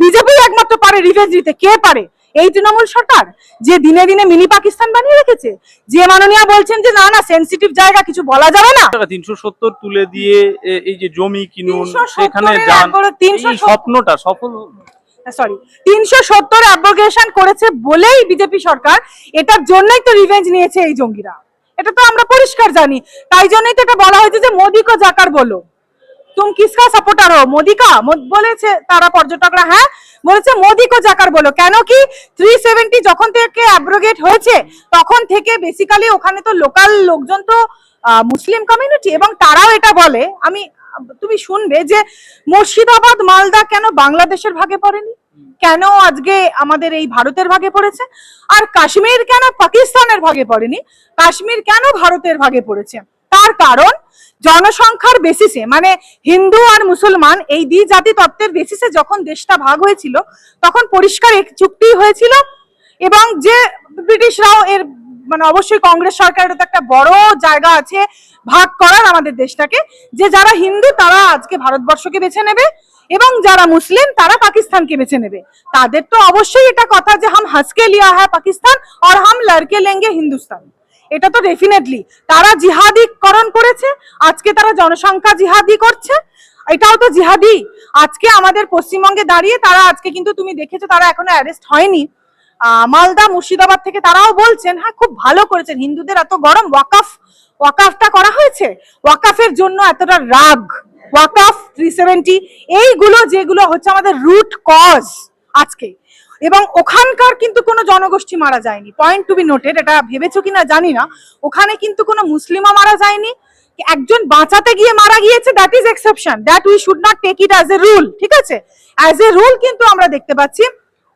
BJP একমাত্র পারে revenge নিতে কে পারে? এই তৃণমূল সরকার? যে দিনে দিনে মিনি পাকিস্তান বানিয়ে রেখেছে? যে মাননীয়া বলছেন যে না না সেনসিটিভ জায়গা কিছু বলা যাবে না। তিনশো সত্তর তুলে দিয়ে এই যে জমি কিনুন সেখানে যান। একবারে 370 এই স্বপ্নটা সফল সরি তিনশো সত্তর অ্যাব্রোগেশন করেছে বলেই বিজেপি সরকার। এটার জন্যই তো রিভেঞ্জ নিয়েছে এই জঙ্গিরা। এটা তো আমরা পরিষ্কার জানি। তাই জন্যই তো এটা বলা হয়েছে যে মোদি কো জাকার বলো। তুম কিসকা সাপোর্টার হো কা বলেছে তারা পর্যটকরা হ্যাঁ বলেছে মোদি কো জাকার বলো কেন কি থ্রি সেভেন্টি যখন থেকে অ্যাব্রোগেট হয়েছে তখন থেকে বেসিক্যালি ওখানে তো লোকাল লোকজন তো মুসলিম কমিউনিটি এবং তারাও এটা বলে। আমি, তুমি শুনবে যে মুর্শিদাবাদ, মালদা কেন বাংলাদেশের ভাগে পড়েনি? কেন আজকে আমাদের এই ভারতের ভাগে পড়েছে? আর কাশ্মীর কেন পাকিস্তানের ভাগে পড়েনি? কাশ্মীর কেন ভারতের ভাগে পড়েছে? তার কারণ জনসংখ্যার বেসিসে মানে হিন্দু আর মুসলমান এই দ্বি জাতি তত্ত্বের বেসিসে যখন দেশটা ভাগ হয়েছিল, তখন পরিষ্কার এক চুক্তি হয়েছিল এবং যে ব্রিটিশরাও এর মানে অবশ্যই কংগ্রেস সরকারের তো একটা বড় জায়গা আছে ভাগ করার আমাদের দেশটাকে, যে যারা হিন্দু তারা আজকে ভারতবর্ষকে বেছে নেবে এবং যারা মুসলিম তারা পাকিস্তানকে বেছে নেবে। তাদের তো অবশ্যই এটা কথা যে হাম হাসকে লিয়া হ্যাঁ পাকিস্তান, আর হাম লড়কে লেঙ্গে হিন্দুস্তান। এটা তো ডেফিনেটলি তারা জিহাদিকরণ করেছে, আজকে তারা জনসংখ্যা জিহাদি করছে, এটাও তো জিহাদি। আজকে আমাদের পশ্চিমবঙ্গে দাঁড়িয়ে তারা আজকে কিন্তু তুমি দেখেছ তারা এখনও অ্যারেস্ট হয়নি। মালদা, মুর্শিদাবাদ থেকে তারাও বলছেন হ্যাঁ খুব ভালো করেছেন। হিন্দুদের এত গরম, ওয়াকাফ, ওয়াকাফটা করা হয়েছে? ওয়াকাফের জন্য এতটা রাগ। ওয়াকাফ থ্রি সেভেন্টি এইগুলো যেগুলো হচ্ছে আমাদের রুট কজ আজকে। এবং ওখানকার কিন্তু কোনো জনগোষ্ঠী মারা যায়নি। পয়েন্ট টু বি নোটেড এটা ভেবেছো কিনা জানি না। ওখানে কিন্তু কোনো মুসলিমও মারা যায়নি। একজন বাঁচাতে গিয়ে মারা গিয়েছে that is exception that we should not take it as a rule ঠিক আছে? অ্যাজ এ রুল কিন্তু আমরা দেখতে পাচ্ছি,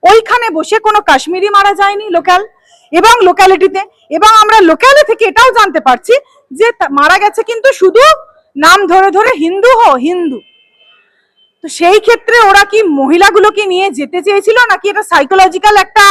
ওইখানে বসে কোনো কাশ্মীরি মারা যায়নি লোকাল এবং লোকালিটিতে এবং আমরা লোকালে থেকে এটাও জানতে পারছি যে মারা গেছে কিন্তু শুধু নাম ধরে ধরে হিন্দু হো, হিন্দু। তো সেই ক্ষেত্রে ওরা কি মহিলাগুলোকে নিয়ে যেতে চেয়েছিল নাকি এটা সাইকোলজিক্যাল একটা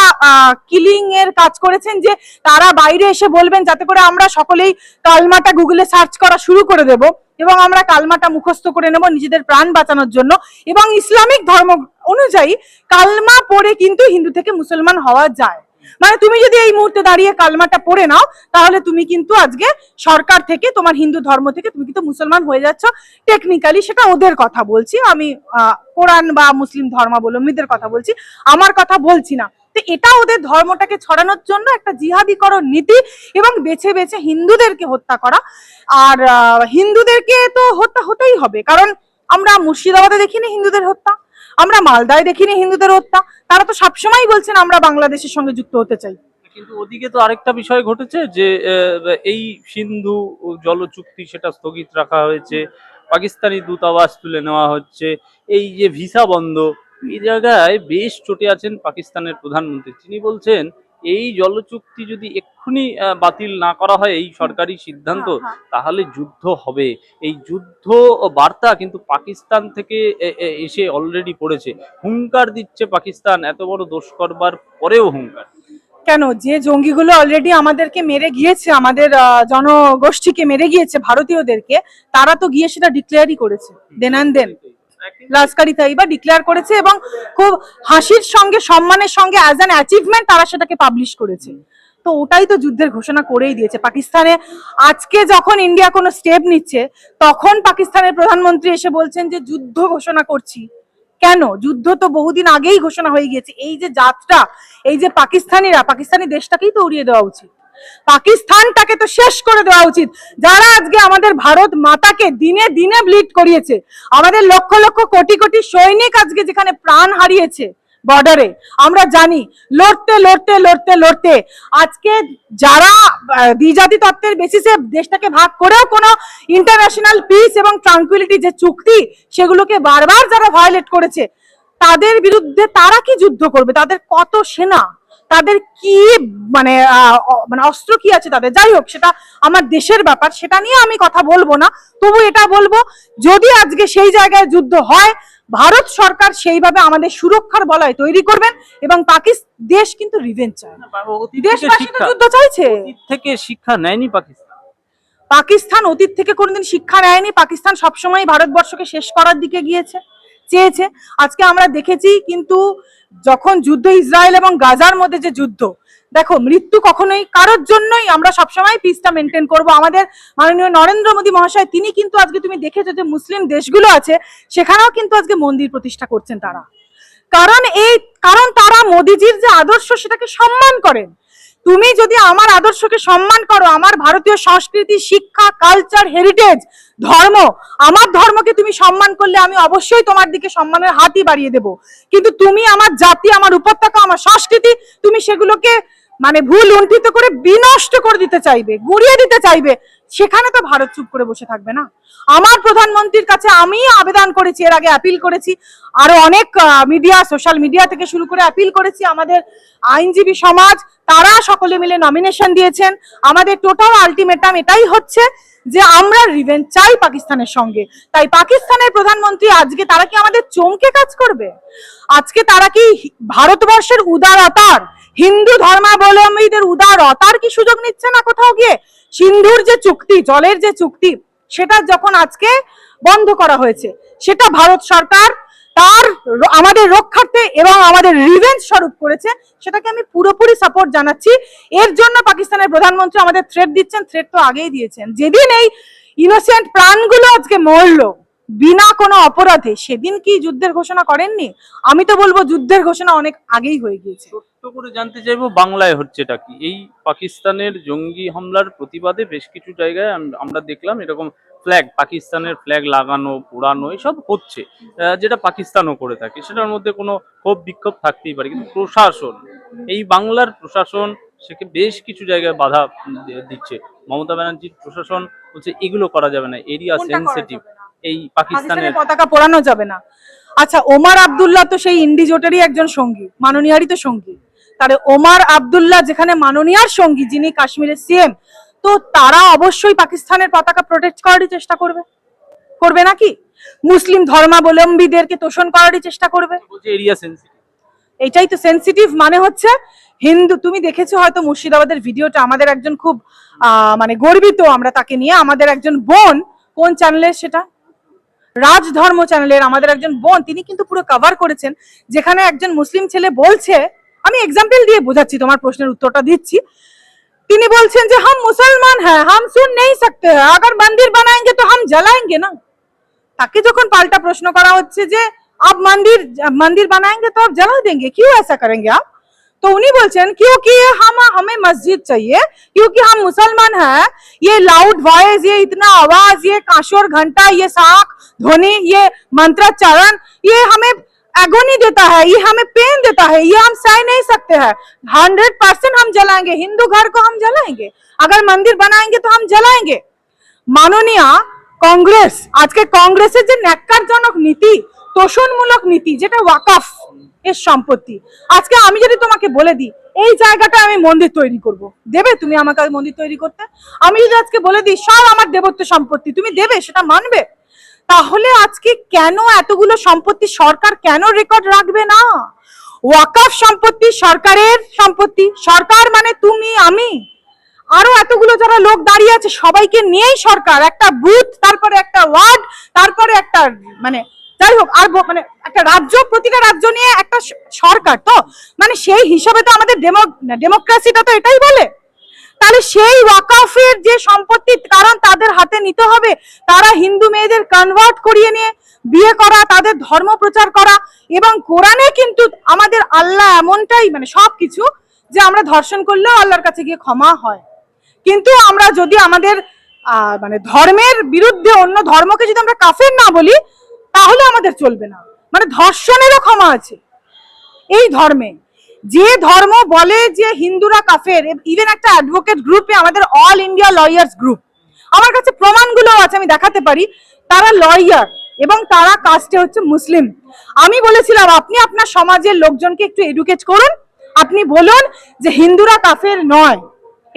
কিলিং এর কাজ করেছেন যে তারা বাইরে এসে বলবেন যাতে করে আমরা সকলেই কালমাটা গুগলে সার্চ করা শুরু করে দেব এবং আমরা কালমাটা মুখস্থ করে নেব নিজেদের প্রাণ বাঁচানোর জন্য এবং ইসলামিক ধর্ম অনুযায়ী কালমা পড়ে কিন্তু হিন্দু থেকে মুসলমান হওয়া যায়। মানে তুমি যদি এই মুহূর্তে দাঁড়িয়ে কালমাটা পড়ে নাও, তাহলে তুমি কিন্তু আজকে সরকার থেকে, তোমার হিন্দু ধর্ম থেকে তুমি কিন্তু মুসলমান হয়ে যাচ্ছ। টেকনিক্যালি সেটা ওদের কথা বলছি, আমি কোরআন বা মুসলিম ধর্মাবলম্বীদের কথা বলছি, আমার কথা বলছি না। তো এটা ওদের ধর্মটাকে ছড়ানোর জন্য একটা জিহাদিকরণ নীতি এবং বেছে বেছে হিন্দুদেরকে হত্যা করা। আর হিন্দুদেরকে তো হত্যা হতেই হবে, কারণ আমরা মুর্শিদাবাদে দেখিনি হিন্দুদের হত্যা। আমরা মালদায় দেখিনি হিন্দুদের হত্যা। তারা তো সবসময় বলছেন আমরা বাংলাদেশের সঙ্গে যুক্ত হতে চাই। কিন্তু ওদিকে তো আরেকটা বিষয় ঘটেছে যে এই সিন্ধু জল চুক্তি সেটা স্থগিত রাখা হয়েছে, পাকিস্তানি দূতাবাস তুলে নেওয়া হচ্ছে, এই যে ভিসা বন্ধ, এই জায়গায় বেশ চটে আছেন পাকিস্তানের প্রধানমন্ত্রী। তিনি বলছেন এই জল চুক্তি যদি এক্ষুনি বাতিল না করা হয় এই সরকারি সিদ্ধান্ত হ্যাঁ, হ্যাঁ। তাহলে যুদ্ধ হবে। এই যুদ্ধ বার্তা কিন্তু পাকিস্তান থেকে এসে অলরেডি পড়েছে। হুঙ্কার দিচ্ছে পাকিস্তান। এত বড় দোষ করবার পরেও হুঙ্কার। কেন? যে জঙ্গিগুলো অলরেডি আমাদেরকে মেরে গিয়েছে আমাদের জনগোষ্ঠীকে মেরে গিয়েছে ভারতীয়দেরকে তারা তো গিয়ে সেটা ডিক্লেয়ারই করেছে। দেন দেন লাস্কারি তাইবা ডিক্লেয়ার করেছে এবং খুব হাসির সঙ্গে, সম্মানের সঙ্গে অ্যাজ অ্যান অ্যাচিভমেন্ট তারা সেটাকে পাবলিশ করেছে। তো ওটাই তো যুদ্ধের ঘোষণা করেই দিয়েছে। পাকিস্তানে আজকে যখন ইন্ডিয়া কোনো স্টেপ নিচ্ছে, তখন পাকিস্তানের প্রধানমন্ত্রী এসে বলছেন যে, যুদ্ধ ঘোষণা করছি। কেন? যুদ্ধ তো বহুদিন আগেই ঘোষণা হয়ে গিয়েছে। এই যে যাত্রা, এই যে পাকিস্তানিরা, পাকিস্তানি দেশটাকেই তো উড়িয়ে দেওয়া উচিত। পাকিস্তানটাকে তো শেষ করে দেওয়া উচিত। যারা আজকে আমাদের ভারত মাতাকে দিনে দিনে ব্লিড করিয়েছে, আমাদের লক্ষ লক্ষ কোটি কোটি সৈনিক আজকে যেখানে প্রাণ হারিয়েছে বর্ডারে আমরা জানি, লড়তে লড়তে লড়তে লড়তে, আজকে যারা দ্বিজাতি তত্ত্বের বেসিসে দেশটাকে ভাগ করেও কোনো ইন্টারন্যাশনাল পিস এবং ট্রাঙ্কুইলিটি যে চুক্তি, সেগুলোকে বারবার যারা ভায়োলেট করেছে, তাদের বিরুদ্ধে তারা কি যুদ্ধ করবে? তাদের কত সেনা? তাদের কি মানে মানে অস্ত্র কি আছে তাদের? যাই হোক সেটা আমার দেশের ব্যাপার সেটা নিয়ে আমি কথা বলব না। তবু এটা বলব যদি আজকে সেই জায়গায় যুদ্ধ হয় ভারত সরকার সেইভাবে আমাদের সুরক্ষার বলয় তৈরি করবেন এবং পাকিস্তান দেশ কিন্তু রিভেঞ্জ চায় দেশবাসী তো যুদ্ধ চাইছে। থেকে শিক্ষা নেয়নি পাকিস্তান। পাকিস্তান অতীত থেকে কোনোদিন শিক্ষা নেয়নি। পাকিস্তান সবসময় ভারতবর্ষকে শেষ করার দিকে গিয়েছে। চেয়েছে। আজকে আমরা দেখেছি কিন্তু যখন যুদ্ধ ইসরায়েল এবং গাজার মধ্যে যে যুদ্ধ, দেখো, মৃত্যু কখনোই কারোর জন্যই আমরা সবসময় পিসটা মেনটেন করব। আমাদের মাননীয় নরেন্দ্র মোদী মহাশয়, তিনি কিন্তু আজকে তুমি দেখেছ যে মুসলিম দেশগুলো আছে, সেখানেও কিন্তু আজকে মন্দির প্রতিষ্ঠা করছেন তারা। কারণ এই, কারণ তারা মোদিজির যে আদর্শ, সেটাকে সম্মান করেন। তুমি যদি আমার আদর্শকে সম্মান করো, আমার ভারতীয় সংস্কৃতি, শিক্ষা কালচার হেরিটেজ ধর্ম, আমার ধর্মকে তুমি সম্মান করলে আমি অবশ্যই তোমার দিকে সম্মানের হাতই বাড়িয়ে দেব। কিন্তু তুমি আমার জাতি, আমার উপত্যকা, আমার সংস্কৃতি, তুমি সেগুলোকে মানে ভুল লুণ্ঠিত করে বিনষ্ট করে দিতে চাইবে, গুড়িয়ে দিতে চাইবে, সেখানে তো ভারত চুপ করে বসে থাকবে না। আমার প্রধানমন্ত্রীর কাছে আমি আবেদন করেছি, এর আগে অ্যাপিল করেছি, আরও অনেক মিডিয়া সোশ্যাল মিডিয়া থেকে শুরু করে অ্যাপিল করেছি, আমাদের আইনজীবী সমাজ, তারা সকলে মিলে নমিনেশন দিয়েছেন। আমাদের টোটাল আলটিমেটাম এটাই হচ্ছে যে আমরা রিভেন চাই পাকিস্তানের সঙ্গে। তাই পাকিস্তানের প্রধানমন্ত্রী আজকে তারা কি আমাদের চমকে কাজ করবে? আজকে তারা কি ভারতবর্ষের উদারতার, হিন্দু ধর্মাবলম্বীদের উদারতার কি সুযোগ নিচ্ছে না কোথাও গিয়ে? সিন্ধুর যে চুক্তি, জলের যে চুক্তি, সেটা যখন আজকে বন্ধ করা হয়েছে, সেটা ভারত সরকার তার আমাদের রক্ষার্থে এবং আমাদের রিভেঞ্জ স্বরূপ করেছে, সেটাকে আমি পুরোপুরি সাপোর্ট জানাচ্ছি। এর জন্য পাকিস্তানের প্রধানমন্ত্রী আমাদের থ্রেট দিচ্ছেন থ্রেট তো আগেই দিয়েছেন। যেদিন এই ইনোসেন্ট প্রাণগুলো আজকে মরল, বিনা কোনো অপরাধে, সেদিন কি যুদ্ধের ঘোষণা করেননি? আমি তো বলব যুদ্ধের ঘোষণা অনেক আগেই হয়ে গিয়েছে। করে জানতে চাইব বাংলায় হচ্ছে এটা কি? এই পাকিস্তানের জঙ্গি হামলার প্রতিবাদে বেশ কিছু জায়গায় আমরা দেখলাম এরকম ফ্ল্যাগ পাকিস্তানের ফ্ল্যাগ লাগানো পোড়ানো এসব হচ্ছে যেটা পাকিস্তানও করে থাকে। সেটার মধ্যে কোনো ক্ষোভ বিক্ষোভ থাকতেই পারে। কিন্তু প্রশাসন এই বাংলার প্রশাসন সেকে বেশ কিছু জায়গায় বাধা দিচ্ছে। মমতা ব্যানার্জির প্রশাসন বলছে এগুলো করা যাবে না। এরিয়া সেন্সিটিভ এই পাকিস্তানের পতাকা পোড়ানো যাবে না। আচ্ছা ওমার আবদুল্লাহ তো সেই ইন্ডি জোটেরই একজন সঙ্গী মাননীয়ারই তো সঙ্গী। তাহলে ওমার আব্দুল্লাহ যেখানে মাননীয়ার সঙ্গী যিনি কাশ্মীরের সিএম তো তারা অবশ্যই পাকিস্তানের পতাকা প্রোটেক্ট করারই চেষ্টা করবে। করবে নাকি মুসলিম ধর্মাবলম্বীদেরকে তোষণ করারই চেষ্টা করবে। এটাই তো সেনসিটিভ মানে হচ্ছে হিন্দু তুমি দেখেছ হয়তো মুর্শিদাবাদের ভিডিওটা আমাদের একজন খুব আহ, মানে গর্বিত আমরা তাকে নিয়ে আমাদের একজন বোন কোন চ্যানেলের সেটা? রাজধর্ম চ্যানেলের আমাদের একজন বোন তিনি কিন্তু পুরো কভার করেছেন যেখানে একজন মুসলিম ছেলে বলছে আমি एग्जांपल দিয়ে বোঝাচ্ছি, তোমার প্রশ্নের উত্তরটা দিচ্ছি। তিনি বলছেন যে हम মুসলমান হ্যাঁ, হাম সুন নেই সকতে, আগর মন্দির বানায়েঙ্গে তো হাম জ্বালায়েঙ্গে না? তাকে যখন পাল্টা প্রশ্ন করা হচ্ছে যে आप मंदिर मंदिर बनाएँगे तो आप जला देंगे क्यों ऐसा करेंगे आप तो उन्हीं बोलते क्योंकि हम हमें मस्जिद चाहिए क्योंकि हम मुसलमान हैं ये लाउड वॉइस ये इतना आवाज़ ये काशोर घंटा ये साख ध्वनि ये मंत्रोच्चारण ये हमें एगोनी देता है ये हमें पेन देता है ये हम सह नहीं सकते हैं हंड्रेड परसेंट हम जलाएंगे हिंदू घर को हम जलाएंगे अगर मंदिर बनाएंगे तो हम जलाएंगे মাননীয়া কংগ্রেস আজকে কংগ্রেসের যে ন্যাক্কারজনক নীতি তোষণমূলক নীতি যেটা ওয়াকাফ এর সম্পত্তি আজকে আমি যদি তোমাকে বলে দিই এই জায়গাটা আমি মন্দির তৈরি করব দেবে তুমি আমাকে আর মন্দির তৈরি করতে আমি যদি আজকে বলে দিই সব আমার দেবত্ব সম্পত্তি তুমি দেবে সেটা মানবে তাহলে আজকে কেন এতগুলো সম্পত্তি সরকার কেন রেকর্ড রাখবে না? ওয়াকাফ সম্পত্তি সরকারের সম্পত্তি। সরকার মানে তুমি, আমি। আরও এতগুলো যারা লোক দাঁড়িয়ে আছে, সবাইকে নিয়েই সরকার। একটা বুথ, তারপরে একটা ওয়ার্ড, তারপরে একটা মানে যাই হোক, আর মানে একটা রাজ্য, প্রতিটা রাজ্য নিয়ে একটা সরকার, তো? মানে সেই হিসাবে তো আমাদের ডেমোক্রেসিটা তো এটাই বলে। তাহলে সেই ওয়াকাফের যে সম্পত্তি কারণ তাদের হাতে নিতে হবে, তারা হিন্দু মেয়েদের কনভার্ট করিয়ে নিয়ে বিয়ে করা, তাদের ধর্ম প্রচার করা এবং কোরআনে কিন্তু আমাদের আল্লাহ এমনটাই মানে সব কিছু যে আমরা ধর্ষণ করলেও আল্লাহর কাছে গিয়ে ক্ষমা হয়। কিন্তু আমরা যদি আমাদের মানে ধর্মের বিরুদ্ধে অন্য ধর্মকে যদি আমরা কাফের না বলি, তাহলে আমাদের চলবে না। মানে ধর্ষণেরও ক্ষমা আছে। এই ধর্মে যে ধর্ম বলে যে হিন্দুরা কাফের ইভেন একটা অ্যাডভোকেট গ্রুপে আমাদের অল ইন্ডিয়া লয়ার্স গ্রুপ আমার কাছে প্রমাণগুলো আছে, আমি দেখাতে পারি। তারা লয়ার এবং তারা কাস্টে হচ্ছে মুসলিম। আমি বলেছিলাম, আপনি আপনার সমাজের লোকজনকে একটু এডুকেট করুন। আপনি বলুন যে হিন্দুরা কাফের নয়।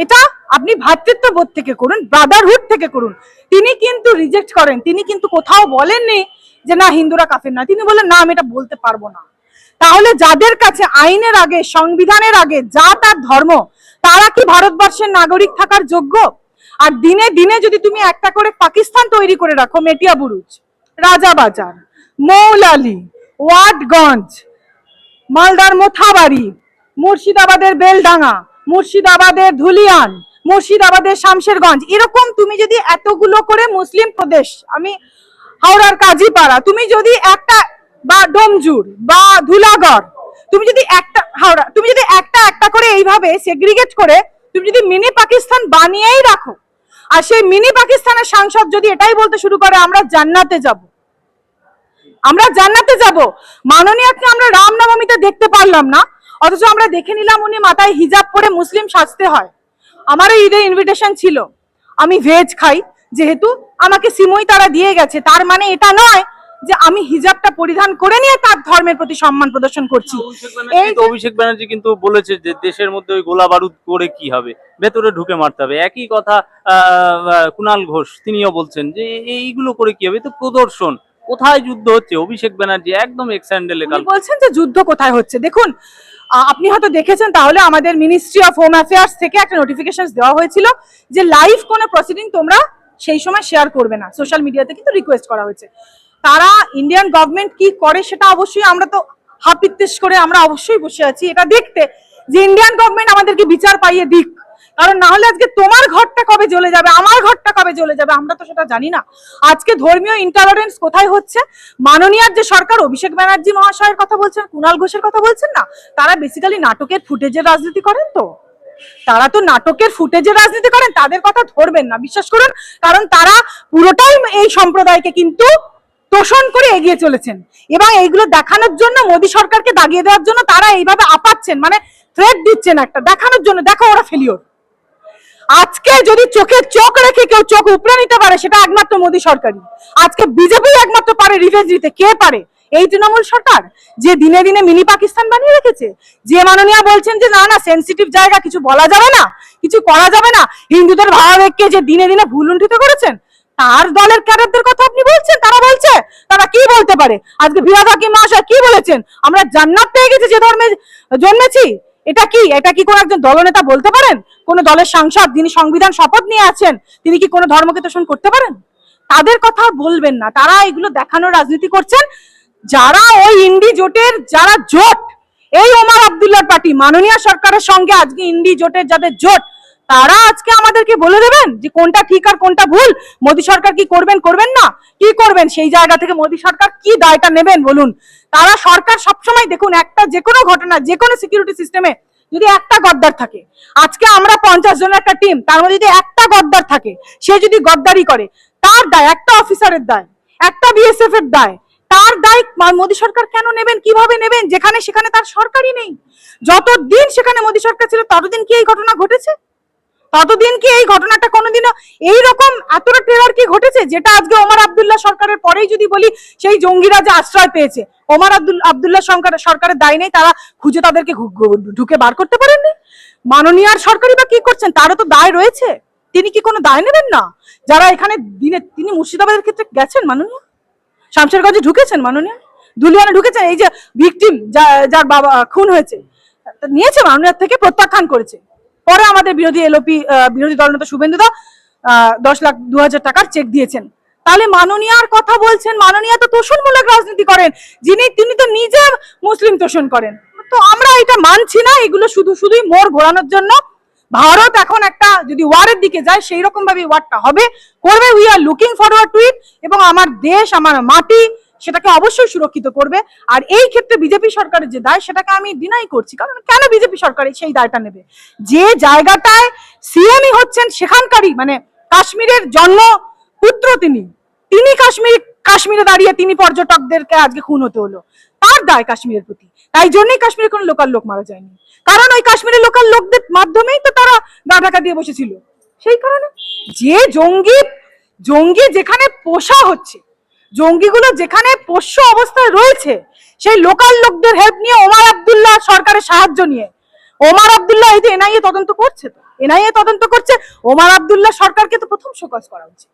এটা আপনি ভ্রাতৃত্ববোধ থেকে করুন ব্রাদারহুড থেকে করুন। তিনি কিন্তু রিজেক্ট করেন, তিনি কিন্তু কোথাও বলেননি যে না, হিন্দুরা কাফের না তিনি বলেন না, আমি এটা বলতে পারব না। তাহলে যাদের কাছে আইনের আগে, সংবিধানের আগে যা তার ধর্ম, তারা কি ভারতবর্ষের নাগরিক থাকার যোগ্য? আর দিনে দিনে যদি তুমি একটা করে পাকিস্তান তৈরি করে রাখো, মেটিয়া বুরুজ রাজা বাজার মৌলালি, ওয়াটগঞ্জ, মালদার মোথাবাড়ি, মুর্শিদাবাদের বেলডাঙ্গা, মুর্শিদাবাদের ধুলিয়ান, মুর্শিদাবাদের শামশেরগঞ্জ, এরকম তুমি যদি এতগুলো করে মুসলিম প্রদেশ, আমি হাওড়ার কাজীপাড়া, তুমি যদি একটা বা ডোমজুর বা ধুলাগড় তুমি যদি একটা হাওড়া, তুমি যদি একটা একটা করে এইভাবে সেগ্রিগেট করে তুমি যদি মিনি পাকিস্তান বানিয়েই রাখো, আর সেই মিনি পাকিস্তানের সাংসদ যদি এটাই বলতে শুরু করে, আমরা জান্নাতে যাব। আমরা জান্নাতে যাব। মাননীয়কে আমরা রামনবমীতে দেখতে পারলাম না, অথচ আমরা দেখে নিলাম উনি মাথায় হিজাব পরে মুসলিম সাজতে হয়। আমারও ঈদের ইনভিটেশন ছিল। আমি ভেজ খাই, যেহেতু আমাকে সিমই তারা দিয়ে গেছে। তার মানে এটা নয় যে আমি হিজাবটা পরিধান করে নিয়ে তার ধর্মের প্রতি সম্মান প্রদর্শন করছি। অভিষেক ব্যানার্জি এই অভিষেক ব্যানার্জি কিন্তু বলেছে যে দেশের মধ্যে ওই গোলা বারুদ করে কি হবে? ভেতরে ঢুকে মারতে হবে। একই কথা আহ, ঘোষ তিনিও বলছেন যে এইগুলো করে কি হবে? তো প্রদর্শন। কোথায় যুদ্ধ হচ্ছে? অভিষেক ব্যানার্জি একদম এক্স্যান্ডেলে কাল বলছেন যে যুদ্ধ কোথায় হচ্ছে? দেখুন আপনি হয়তো দেখেছেন তাহলে আমাদের মিনিস্ট্রি অফ হোম অ্যাফেয়ার্স থেকে একটা নোটিফিকেশন দেওয়া হয়েছিল যে লাইভ কোনো প্রসিডিং তোমরা সেই সময় শেয়ার করবে না। সোশ্যাল মিডিয়াতে কিন্তু রিকোয়েস্ট করা হয়েছে। তারা ইন্ডিয়ান গভর্নমেন্ট কি করে সেটা অবশ্যই আমরা তো হাপিত্তেশ করে আমরা অবশ্যই বসে আছি। এটা দেখতে যে ইন্ডিয়ান গভর্নমেন্ট আমাদেরকে বিচার পাইয়ে দিক। কারণ না হলে আজকে তোমার ঘরটা কবে জ্বলে যাবে, আমার ঘরটা কবে জ্বলে যাবে, আমরা তো সেটা জানি না। আজকে ধর্মীয় ইন্টলারেন্স কোথায় হচ্ছে? মাননীয়ার যে সরকার, অভিষেক ব্যানার্জি মহাশয়ের কথা বলছেন কুণাল ঘোষের কথা বলছেন না? তারা বেসিক্যালি নাটকের ফুটেজের রাজনীতি করেন তো? তারা তো নাটকের ফুটেজের রাজনীতি করেন, তাদের কথা ধরবেন না, বিশ্বাস করুন। কারণ তারা পুরোটাই এই সম্প্রদায়কে কিন্তু তোষণ করে এগিয়ে চলেছেন। এবং এইগুলো দেখানোর জন্য মোদী সরকারকে দাগিয়ে দেওয়ার জন্য তারা এইভাবে আপাচ্ছেন মানে থ্রেট দিচ্ছেন একটা, দেখানোর জন্য। দেখো ওরা ফেলিওর আজকে যদি চোখে চোখ রেখে কেউ চোখ উপড়ে নিতে পারে, সেটা একমাত্র মোদী সরকারই। আজকে বিজেপি একমাত্র পারে রিভেঞ্জ নিতে কে পারে? এই তৃণমূল সরকার? যে দিনে দিনে মিনি পাকিস্তান বানিয়ে রেখেছে। যে মাননীয়া বলছেন যে, না না সেনসিটিভ জায়গা, কিছু বলা যাবে না, কিছু করা যাবে না। হিন্দুদের ভাবাবেগকে যে দিনে দিনে ভুলুণ্ঠিত করেছেন তার দলের ক্যাডারদের কথা আপনি বলছেন? তারা বলছে? তারা কি বলতে পারে? আজকে বিরাট হাকিম মহাশয় কি বলেছেন? আমরা জান্নাত পেয়ে গেছি যে ধর্মে জন্মেছি। এটা কি? এটা কি কোন একজন দলনেতা বলতে পারেন? কোন দলের সাংসদ যিনি সংবিধান শপথ নিয়ে আছেন, তিনি কি কোনো ধর্মকে তোষণ করতে পারেন? তাদের কথা বলবেন না। তারা এগুলো দেখানোর রাজনীতি করছেন। যারা ওই ইন্ডি জোটের, যারা জোট, এই ওমর আব্দুল্লাহর পার্টি, মাননীয় সরকারের সঙ্গে আজকে ইন্ডি জোটের যাদের জোট তারা আজকে আমাদেরকে বলে দেবেন যে কোনটা ঠিক আর কোনটা ভুল? মোদী সরকার কি করবেন করবেন না? কি করবেন? সেই জায়গা থেকে মোদী সরকার কি দায়টা নেবেন বলুন? তারা সরকার সবসময় দেখুন, একটা যে কোনো ঘটনা যে কোনো সিকিউরিটি সিস্টেমে যদি একটা গদ্দার থাকে, আজকে আমরা পঞ্চাশ জনের একটা টিম তার মধ্যে যদি একটা গদ্দার থাকে, সে যদি গদ্দারি করে, তার দায় একটা অফিসারের দায়, একটা বিএসএফ এর দায়, তার দায় মোদী সরকার কেন নেবেন, কীভাবে নেবেন? যেখানে সেখানে তার সরকারই নেই। যতদিন সেখানে মোদী সরকার ছিল, ততদিন কি এই ঘটনা ঘটেছে? ততদিন কি এই ঘটনাটা কোনোদিনও এইরকম এতটা টেরার কি ঘটেছে? যেটা আজকে ওমর আব্দুল্লাহ সরকারের পরেই যদি বলি, সেই জঙ্গিরা যে আশ্রয় পেয়েছে। ওমর আব্দুল, আব্দুল্লাহ সরকার, সরকারের দায় নেই, তারা খুঁজে তাদেরকে ঢুকে বার করতে পারেননি? মাননীয়ার সরকারই বা কি করছেন? তারও তো দায় রয়েছে। তিনি কি কোনো দায় নেবেন না? যারা এখানে দিনে, তিনি মুর্শিদাবাদের ক্ষেত্রে গেছেন মাননীয়? শামশেরগঞ্জে ঢুকেছেন মাননীয়? দুলিয়ানে ঢুকেছেন? এই যে ভিকটিম যার বাবা খুন হয়েছে, নিয়েছে মাননীয়ার থেকে প্রত্যাখ্যান করেছে। পরে আমাদের বিরোধী এলওপি বিরোধী দলনেতা শুভেন্দু দা দশ লাখ দু হাজার টাকার চেক দিয়েছেন। তাহলে মাননীয়ার কথা বলছেন, মাননীয়া তো তোষণমূলক রাজনীতি করেন, যিনি, তিনি তো নিজে মুসলিম তোষণ করেন। তো আমরা এটা মানছি না, এগুলো শুধু, শুধুই মোড় ঘোরানোর জন্য। ভারত এখন একটা যদি ওয়ারের দিকে যায় সেই রকম ভাবে ওয়ারটা হবে। করবে we are looking forward to it এবং আমার দেশ, আমার মাটি সেটাকে অবশ্যই সুরক্ষিত করবে। আর এই ক্ষেত্রে বিজেপি সরকারের যে দায়, সেটাকে আমি ডিনাই করছি। কারণ কেন বিজেপি সরকার সেই দায়টা নেবে? যে জায়গাটায় সিএমই হচ্ছেন, সেখানকারই মানে কাশ্মীরের জন্ম পুত্র তিনি। তিনি কাশ্মীর, কাশ্মীরে দাঁড়িয়ে তিনি পর্যটকদেরকে আজকে খুন হতে হলো। তার দায় কাশ্মীরের প্রতি। তাই জন্যই কাশ্মীরে কোনো লোকাল লোক মারা যায়নি। কারণ ওই কাশ্মীরের লোকাল লোকদের মাধ্যমেই তো তারা গা ঢাকা দিয়ে বসেছিল। সেই কারণে যে জঙ্গি জঙ্গি যেখানে পোষা হচ্ছে জঙ্গিগুলো যেখানে পোষ্য অবস্থায় রয়েছে, সেই লোকাল লোকদের হেল্প নিয়ে ওমার আবদুল্লাহ সরকারের সাহায্য নিয়ে। ওমার আবদুল্লাহ এই যে এনআইএ তদন্ত করছে তো। এনআইএ তদন্ত করছে, ওমার আবদুল্লাহ সরকারকে তো প্রথম শোকজ করা উচিত।